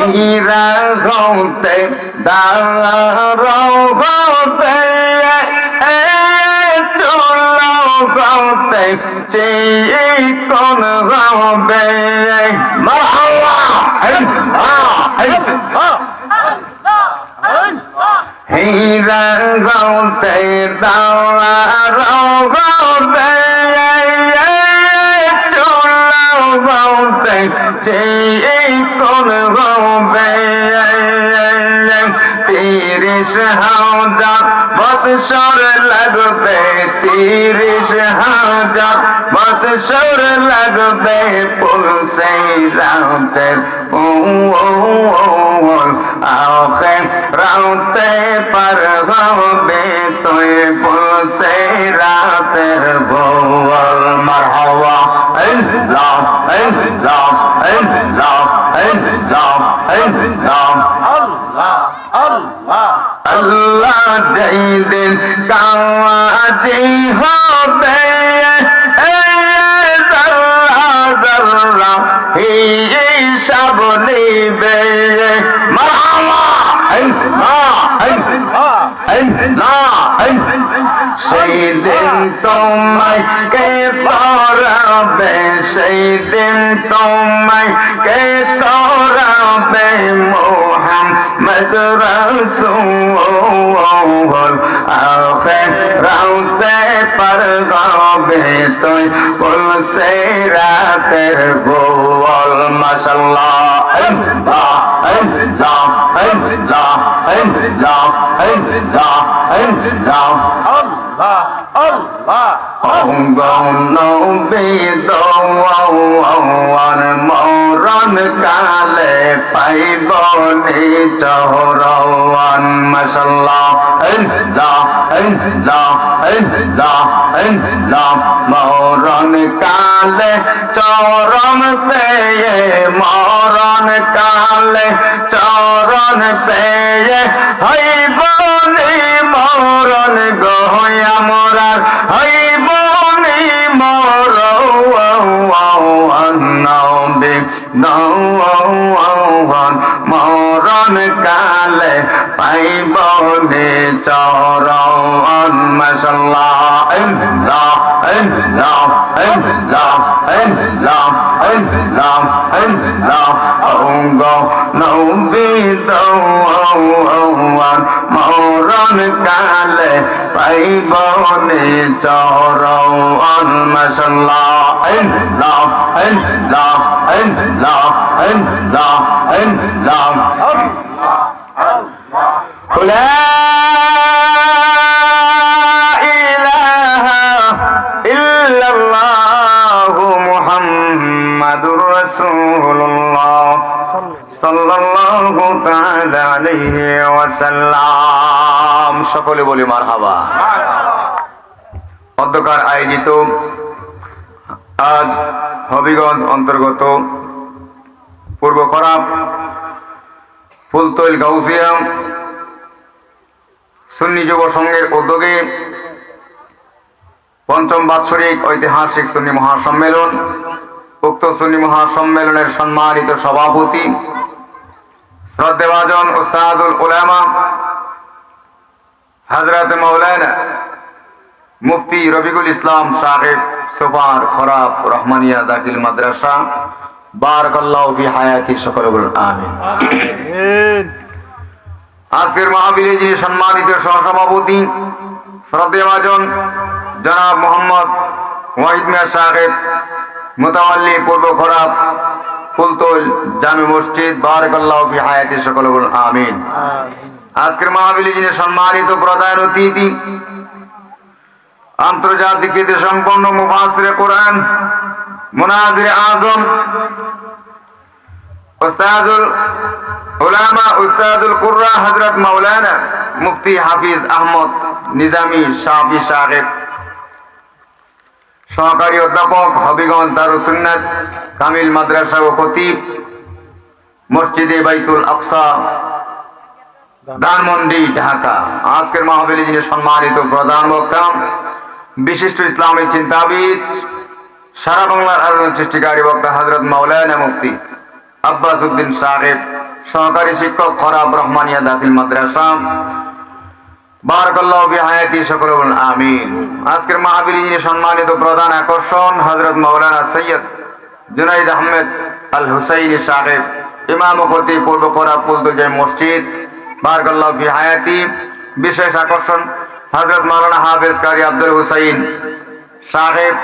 হীরা হতে দাঁড় হতে চুলাও হতে চিকন হবে। মাহওয়া হীরা হতে দাঁড় হতে চুলাও হতে চিকন হবে তিরিশ হাজার বৎসর লাগবে, তিরিশ হাজার বৎসর লাগবে, পুলসে রাতের পুল আখে রাতে পার হবে তুই পুলসে রাতের গোল মারহাওয়া আল্লাহ আল্লাহ আল্লাহ আল্লাহ আল্লাহ আল্লাহ যেই দিন কাওয়াজি হবে সব নিবে মামা সেই দিন তোমায় কে পড়াবে সেই দিন তোমায় কে তোরাবে মোহাম মদরসুল আখে রাউতে পার গাবে তুই বল সে রাতের গোল মাশাল্লাহ আল্লাহ আল্লাহ আল্লাহ আল্লাহ আল্লাহ আল্লাহ। অঙ্গন মরণ কালে পাইব চহরওয়ান আল্লাহ মরণ কালে চরণ পেয়ে, মরণ কালে চরণ পেয়ে, হইব মরণ গহয়া মরার মরবে নৌন মরণ কালে পাইব নে চরণ নৌবিদ মরণ কালে পাইব নে চরণ মশাল্লাহ। আল্লাহ আল্লাহ আল্লাহ আল্লাহ আল্লাহ لا إله إلا الله محمد رسول الله صلى الله تعالى عليه وسلم সকলে বলি মারহাবা অধ্যকার আয়োজিত আজ হবিগঞ্জ অন্তর্গত পূর্ব খরাব ফুলতৈল গাউসিয়া সুন্নি যুব সংঘের উদ্যোগে পঞ্চম বাৎসরিক ঐতিহাসিক সুন্নি মহাসম্মেলন, উক্ত সুন্নি মহাসম্মেলনের সম্মানিত সভাপতি শ্রদ্ধেভাজন উস্তাদুল উলামা হজরত মৌলানা মুফতি রফিকুল ইসলাম সাহেব সুপার খরাব রহমানিয়া দাখিল মাদ্রাসা। বারাকাল্লাহ হায়াতি সকল বলুন আমিন। আজকের মাহবিলে যিনি সম্মানিত সহসভাপতি শ্রদ্ধেভাজন জনাব মোহাম্মদ ওয়াহিদ মিয়া সাহেব মোতাওয়াল্লি পূর্ব খরাব ফুলতোল জামে মসজিদ বারাকাল্লাহ হায়াতি সকল বলুন আমিন। আমিন। আজকের মাহবিলে যিনি সম্মানিত প্রধান অতিথি আন্তর্জাতিক সম্পন্ন মুফাসিরে কোরআন, মুনাজির আজম উলামা, উস্তাদুল কুররা, হযরত মাওলানা মুফতি হাফিজ আহমদ সাহেব। সহকারী অধ্যাপক হবিগঞ্জ দারুসুন্নাত, কামিল মাদ্রাসা ও খতিব, মসজিদে বাইতুল আকসা, ধানমন্ডি, ঢাকা। আজকের মাহবিলে যিনি সম্মানিত প্রধান বক্তা বিশিষ্ট ইসলামিক চিন্তাবিদ, সারা বাংলার আলোড়ন সৃষ্টিকারী বক্তা হজরত মাওলানা মুফতি আব্বাস উদ্দিন সাহেব, সহকারী শিক্ষক খরাব রহমানিয়া দাখিল মাদ্রাসা। সকলে আজকের প্রধান আকর্ষণ মাওলানা সৈয়দ জুনাইদ আহমেদ আল মসজিদ। বিশেষ আকর্ষণ হযরত মাওলানা হাফেজ কারি আব্দুল হুসাইন সাহেব